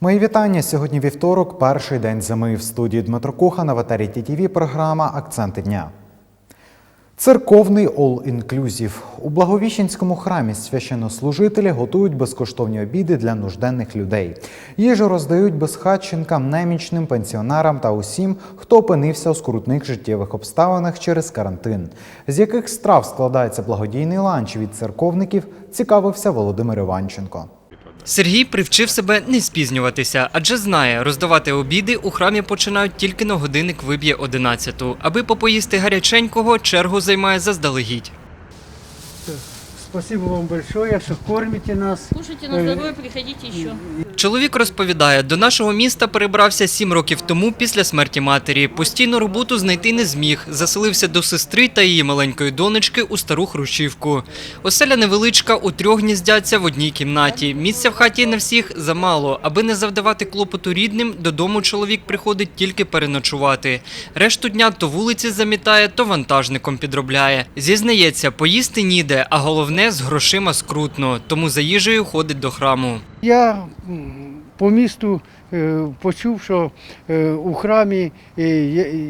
Мої вітання. Сьогодні вівторок, перший день зими. В студії Дмитро Куха на ВТРі ТІВІ програма Акценти дня. Церковний All-Inclusive. У Благовіщенському храмі священнослужителі готують безкоштовні обіди для нужденних людей. Їжу роздають безхатченкам, немічним, пенсіонерам та усім, хто опинився у скрутних життєвих обставинах через карантин. З яких страв складається благодійний ланч від церковників, цікавився Володимир Іванченко. Сергій привчив себе не спізнюватися, адже знає, роздавати обіди у храмі починають тільки на годинник виб'є 11. Аби попоїсти гаряченького, чергу займає заздалегідь. Спасибо вам большое, что кормите нас. Кушайте на здоровье, приходите еще. Чоловік розповідає, до нашого міста перебрався сім років тому після смерті матері. Постійну роботу знайти не зміг. Заселився до сестри та її маленької донечки у стару хрущівку. Оселя невеличка, у трьох гніздяться в одній кімнаті. Місця в хаті на всіх замало. Аби не завдавати клопоту рідним, додому чоловік приходить тільки переночувати. Решту дня то вулиці замітає, то вантажником підробляє. Зізнається, поїсти ніде, а головне з грошима скрутно, тому за їжею ходить до храму. Я по місту е, почув, що е, у храмі е,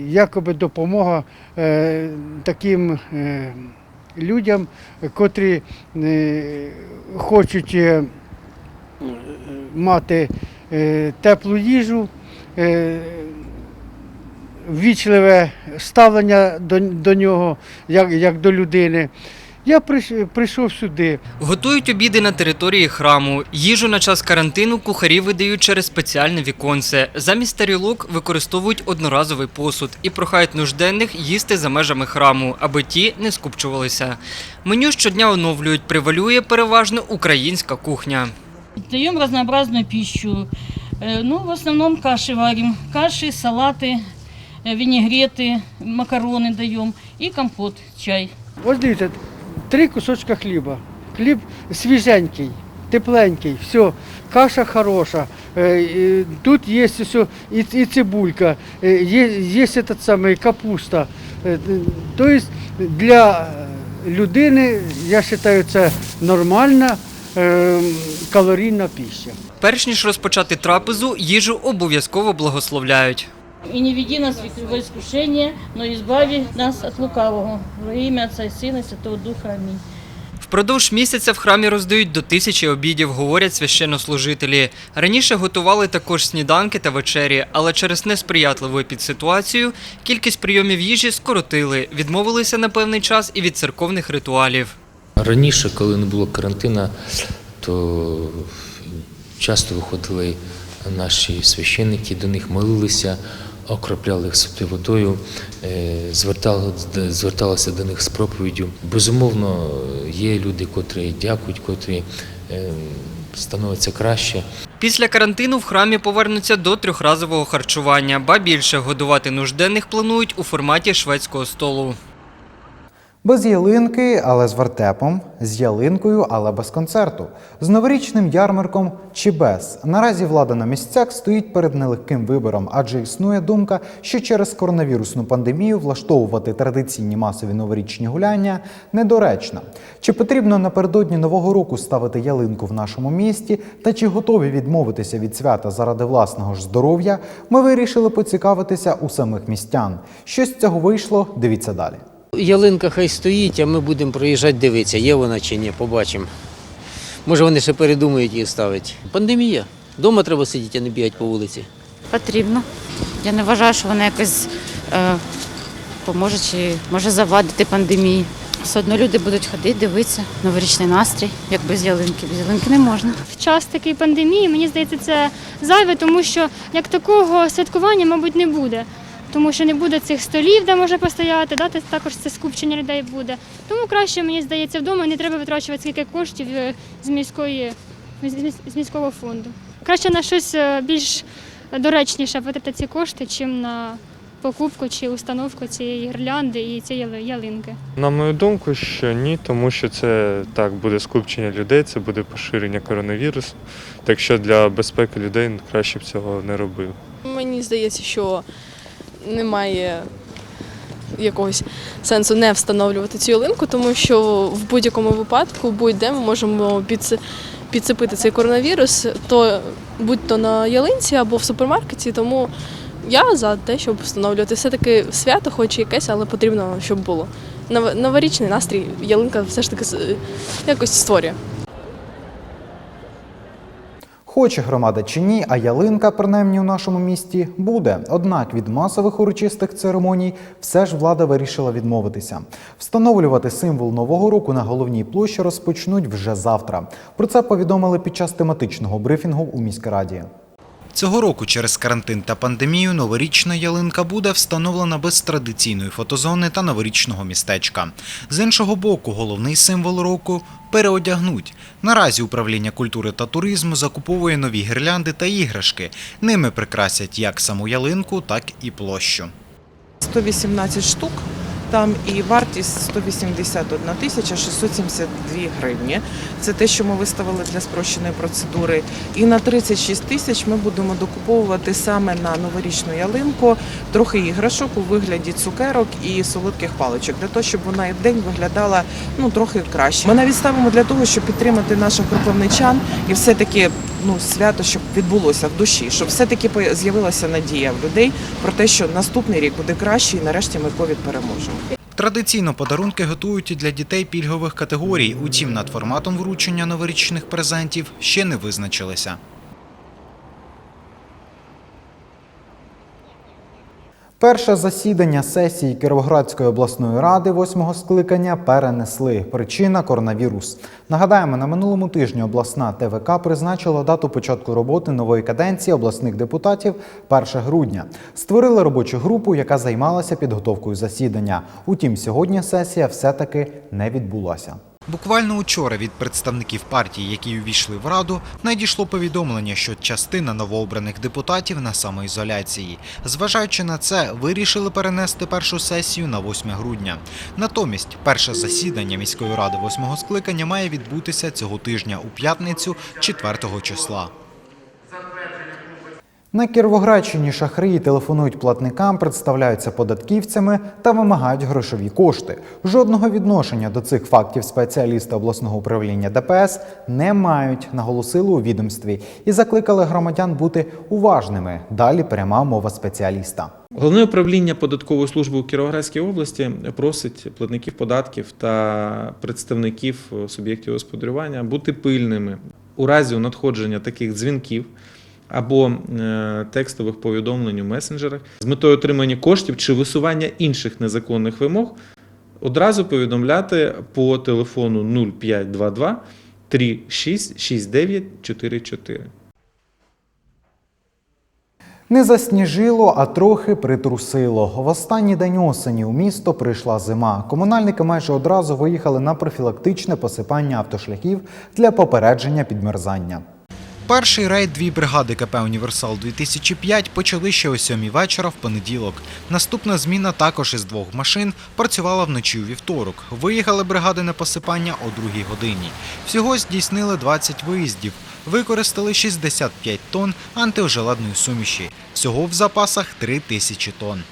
якоби допомога таким людям, котрі хочуть мати теплу їжу. Ввічливе ставлення до, до нього, як, як до людини. Я прийш- прийшов сюди. Готують обіди на території храму. Їжу на час карантину кухарі видають через спеціальне віконце. Замість тарілок використовують одноразовий посуд і прохають нужденних їсти за межами храму, аби ті не скупчувалися. Меню щодня оновлюють, привалює переважно українська кухня. Даем разнообразную пищу. Э, Ну, в основном каши варим. Каши, салаты, э, винегреты, макароны даем и компот, чай. Ось дивіться, три кусочка хліба. Хліб свіженький, тепленький, все, каша хороша. Е, Тут є все, і, і цибулька, е, є, є этот самий капуста. Тобто для людини, я вважаю, це нормальна калорійна пища. Перш ніж розпочати трапезу, їжу обов'язково благословляють. И не веди нас в искушение, но избави нас от лукавого. Во имя Отца и Сына и Святого Духа. Аминь. Впродовж місяця в храмі роздають до тисячі обідів, говорять священнослужителі. Раніше готували також сніданки та вечері, але через несприятливу епідситуацію кількість прийомів їжі скоротили, відмовилися на певний час і від церковних ритуалів. Раніше, коли не було карантину, то часто виходили наші священники, до них молилися, окропляли їх водою, звертали, зверталися до них з проповіддю. Безумовно, є люди, котрі дякують, котрі е, становиться краще. Після карантину в храмі повернуться до трьохразового харчування, ба більше годувати нужденних планують у форматі шведського столу. Без ялинки, але з вертепом, з ялинкою, але без концерту, з новорічним ярмарком чи без. Наразі влада на місцях стоїть перед нелегким вибором, адже існує думка, що через коронавірусну пандемію влаштовувати традиційні масові новорічні гуляння недоречно. Чи потрібно напередодні нового року ставити ялинку в нашому місті, та чи готові відмовитися від свята заради власного ж здоров'я, ми вирішили поцікавитися у самих містян. Що з цього вийшло? Дивіться далі. Ялинка хай стоїть, а ми будемо проїжджати дивитися, є вона чи ні, побачимо. Може вони ще передумають її ставити. Пандемія. Дома треба сидіти, а не бігати по вулиці. потрібно. Я не вважаю, що вона якось е, поможе чи може завадити пандемії. Все одно люди будуть ходити, дивитися, новорічний настрій, як без ялинки. Без ялинки не можна. в час такої пандемії, мені здається, це зайве, тому що як такого святкування, мабуть, не буде. Тому що не буде цих столів, де можна постояти, да, також це скупчення людей буде. Тому краще, мені здається, вдома не треба витрачувати скільки коштів е, з міської з міського фонду. Краще на щось е, більш доречніше витрати ці кошти, чим на покупку чи установку цієї гірлянди і цієї ялинки. На мою думку, що ні, тому що це так буде скупчення людей, це буде поширення коронавірусу. Так що для безпеки людей краще б цього не робив. Мені здається, що немає якогось сенсу не встановлювати цю ялинку, тому що в будь-якому випадку, будь-де ми можемо підцепити цей коронавірус, то будь-то на ялинці або в супермаркеті. Тому я за те, щоб встановлювати все-таки свято, хоч якесь, але потрібно, щоб було. Нов- Новорічний настрій ялинка все ж таки якось створює. Хоче громада чи ні, а ялинка, принаймні у нашому місті, буде. Однак від масових урочистих церемоній все ж влада вирішила відмовитися. Встановлювати символ нового року на головній площі розпочнуть вже завтра. Про це повідомили під час тематичного брифінгу у міськраді. Цього року через карантин та пандемію новорічна ялинка буде встановлена без традиційної фотозони та новорічного містечка. З іншого боку, головний символ року переодягнуть. Наразі управління культури та туризму закуповує нові гірлянди та іграшки. Ними прикрасять як саму ялинку, так і площу. 118 штук. Там і вартість 181 тисяча 672 гривні. Це те, що ми виставили для спрощеної процедури. І на 36 тисяч ми будемо докуповувати саме на новорічну ялинку трохи іграшок у вигляді цукерок і солодких паличок, для того, щоб вона і в день виглядала ну трохи краще. Ми навіть ставимо для того, щоб підтримати наших кропивничан і все-таки ну свято, щоб відбулося в душі, щоб все-таки з'явилася надія в людей про те, що наступний рік буде краще, і нарешті ми ковід переможемо. Традиційно подарунки готують і для дітей пільгових категорій. Утім, над форматом вручення новорічних презентів ще не визначилися. Перше засідання сесії Кіровоградської обласної ради восьмого скликання перенесли. Причина коронавірус. Нагадаємо, на минулому тижні обласна ТВК призначила дату початку роботи нової каденції обласних депутатів 1 грудня. Створили робочу групу, яка займалася підготовкою засідання. Утім, сьогодні сесія все-таки не відбулася. Буквально учора від представників партії, які увійшли в раду, надійшло повідомлення, що частина новообраних депутатів на самоізоляції. Зважаючи на це, вирішили перенести першу сесію на 8 грудня. Натомість, перше засідання міської ради восьмого скликання має відбутися цього тижня у п'ятницю 4 числа. На Кіровоградщині шахраї телефонують платникам, представляються податківцями та вимагають грошові кошти. Жодного відношення до цих фактів спеціалісти обласного управління ДПС не мають, наголосили у відомстві і закликали громадян бути уважними. Далі пряма мова спеціаліста. Головне управління податкової служби у Кіровоградській області просить платників податків та представників суб'єктів господарювання бути пильними у разі надходження таких дзвінків або е, текстових повідомлень у месенджерах з метою отримання коштів чи висування інших незаконних вимог. Одразу повідомляти по телефону 0522 366944. Не засніжило, а трохи притрусило. В останній день осені у місто прийшла зима. Комунальники майже одразу виїхали на профілактичне посипання автошляхів для попередження підмерзання. Перший рейд дві бригади КП Універсал 2005 почали ще о сьомій вечора в понеділок. Наступна зміна також із двох машин працювала вночі у вівторок. Виїхали бригади на посипання о другій годині. Всього здійснили 20 виїздів. Використали 65 тонн антиожеледної суміші. Всього в запасах 3 тисячі тонн.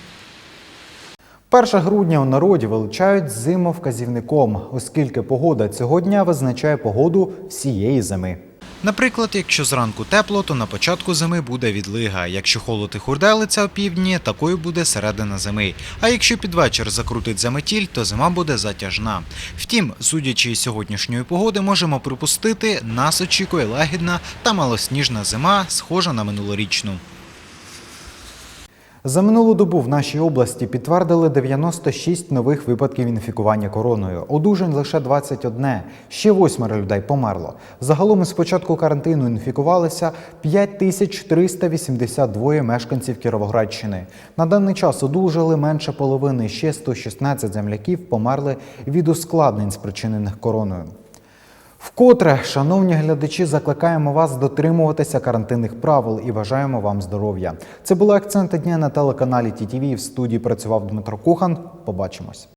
1 грудня у народі величають зимовказівником, оскільки погода цього дня визначає погоду всієї зими. Наприклад, якщо зранку тепло, то на початку зими буде відлига. Якщо холод і хурделиця опівдні, такою буде середина зими. А якщо під вечір закрутить заметіль, то зима буде затяжна. Втім, судячи з сьогоднішньої погоди, можемо припустити, нас очікує лагідна та малосніжна зима, схожа на минулорічну. За минулу добу в нашій області підтвердили 96 нових випадків інфікування короною. Одужань лише 21. Ще восьмеро людей померло. Загалом із початку карантину інфікувалися 5382 мешканців Кіровоградщини. На даний час одужали менше половини. Ще 116 земляків померли від ускладнень, спричинених короною. Вкотре, шановні глядачі, закликаємо вас дотримуватися карантинних правил і бажаємо вам здоров'я. Це були акценти дня на телеканалі ТІТІВІ. В студії працював Дмитро Кухан. Побачимось.